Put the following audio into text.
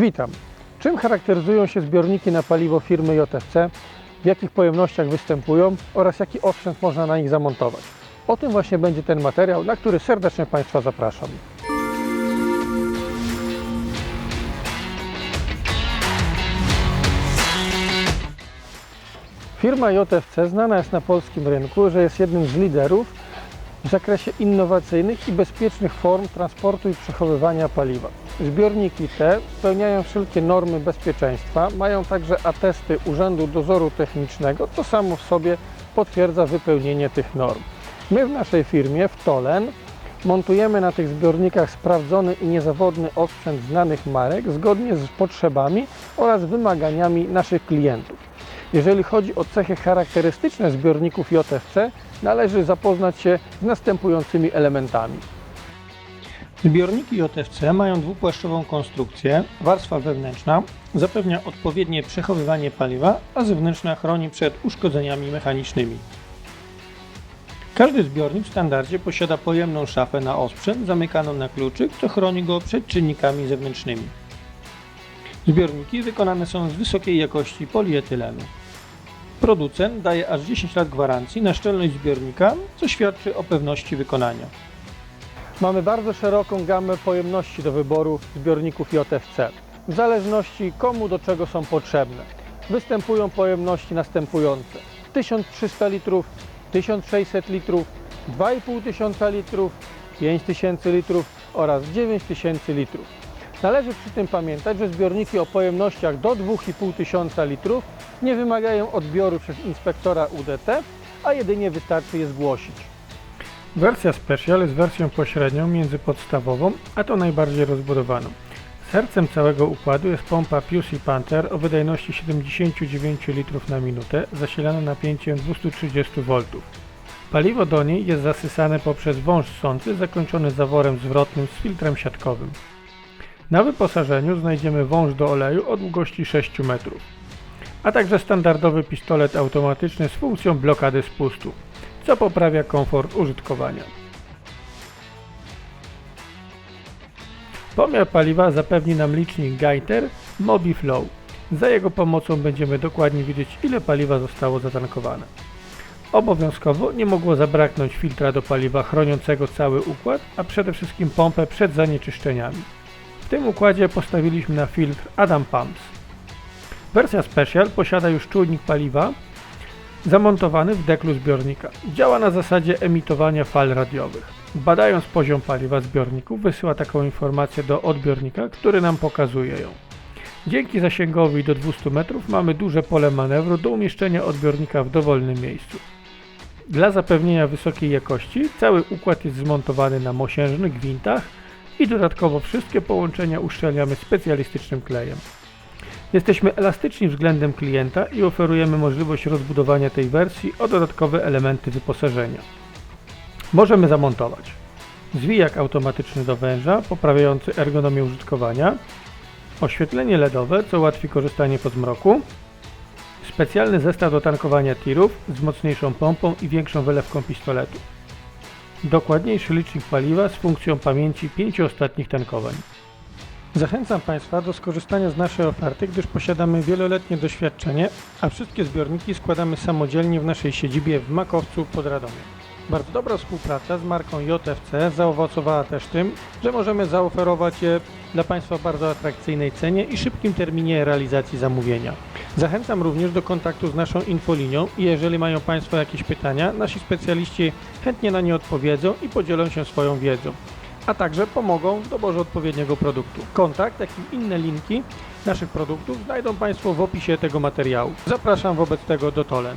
Witam. Czym charakteryzują się zbiorniki na paliwo firmy JFC, w jakich pojemnościach występują oraz jaki osprzęt można na nich zamontować? O tym właśnie będzie ten materiał, na który serdecznie Państwa zapraszam. Firma JFC znana jest na polskim rynku, że jest jednym z liderów w zakresie innowacyjnych i bezpiecznych form transportu i przechowywania paliwa. Zbiorniki te spełniają wszelkie normy bezpieczeństwa, mają także atesty Urzędu Dozoru Technicznego, co samo w sobie potwierdza wypełnienie tych norm. My w naszej firmie, w Tolen, montujemy na tych zbiornikach sprawdzony i niezawodny osprzęt znanych marek zgodnie z potrzebami oraz wymaganiami naszych klientów. Jeżeli chodzi o cechy charakterystyczne zbiorników JFC, należy zapoznać się z następującymi elementami. Zbiorniki JFC mają dwupłaszczową konstrukcję. Warstwa wewnętrzna zapewnia odpowiednie przechowywanie paliwa, a zewnętrzna chroni przed uszkodzeniami mechanicznymi. Każdy zbiornik w standardzie posiada pojemną szafę na osprzęt zamykaną na kluczyk, co chroni go przed czynnikami zewnętrznymi. Zbiorniki wykonane są z wysokiej jakości polietylenu. Producent daje aż 10 lat gwarancji na szczelność zbiornika, co świadczy o pewności wykonania. Mamy bardzo szeroką gamę pojemności do wyboru zbiorników JFC, w zależności komu do czego są potrzebne. Występują pojemności następujące: 1300 litrów, 1600 litrów, 2500 litrów, 5000 litrów oraz 9000 litrów. Należy przy tym pamiętać, że zbiorniki o pojemnościach do 2500 litrów nie wymagają odbioru przez inspektora UDT, a jedynie wystarczy je zgłosić. Wersja Special jest wersją pośrednią między podstawową, a tą najbardziej rozbudowaną. Sercem całego układu jest pompa Pusey Panther o wydajności 79 litrów na minutę, zasilana napięciem 230 V. Paliwo do niej jest zasysane poprzez wąż sący zakończony zaworem zwrotnym z filtrem siatkowym. Na wyposażeniu znajdziemy wąż do oleju o długości 6 metrów, a także standardowy pistolet automatyczny z funkcją blokady spustu, co poprawia komfort użytkowania. Pomiar paliwa zapewni nam licznik Geiter MobiFlow. Za jego pomocą będziemy dokładnie wiedzieć ile paliwa zostało zatankowane. Obowiązkowo nie mogło zabraknąć filtra do paliwa chroniącego cały układ, a przede wszystkim pompę przed zanieczyszczeniami. Tym układzie postawiliśmy na filtr Adam Pumps. Wersja Special posiada już czujnik paliwa zamontowany w deklu zbiornika. Działa na zasadzie emitowania fal radiowych. Badając poziom paliwa zbiorników wysyła taką informację do odbiornika, który nam pokazuje ją. Dzięki zasięgowi do 200 metrów mamy duże pole manewru do umieszczenia odbiornika w dowolnym miejscu. Dla zapewnienia wysokiej jakości cały układ jest zmontowany na mosiężnych gwintach i dodatkowo wszystkie połączenia uszczelniamy specjalistycznym klejem. Jesteśmy elastyczni względem klienta i oferujemy możliwość rozbudowania tej wersji o dodatkowe elementy wyposażenia. Możemy zamontować zwijak automatyczny do węża, poprawiający ergonomię użytkowania, oświetlenie LEDowe, co ułatwi korzystanie po zmroku, specjalny zestaw do tankowania tirów z mocniejszą pompą i większą wylewką pistoletu, dokładniejszy licznik paliwa z funkcją pamięci pięciu ostatnich tankowań. Zachęcam Państwa do skorzystania z naszej oferty, gdyż posiadamy wieloletnie doświadczenie, a wszystkie zbiorniki składamy samodzielnie w naszej siedzibie w Makowcu pod Radomiem. Bardzo dobra współpraca z marką JFC zaowocowała też tym, że możemy zaoferować je dla Państwa w bardzo atrakcyjnej cenie i szybkim terminie realizacji zamówienia. Zachęcam również do kontaktu z naszą infolinią i jeżeli mają Państwo jakieś pytania, nasi specjaliści chętnie na nie odpowiedzą i podzielą się swoją wiedzą a także pomogą w doborze odpowiedniego produktu. Kontakt, jak i inne linki naszych produktów znajdą Państwo w opisie tego materiału. Zapraszam wobec tego do Tolen.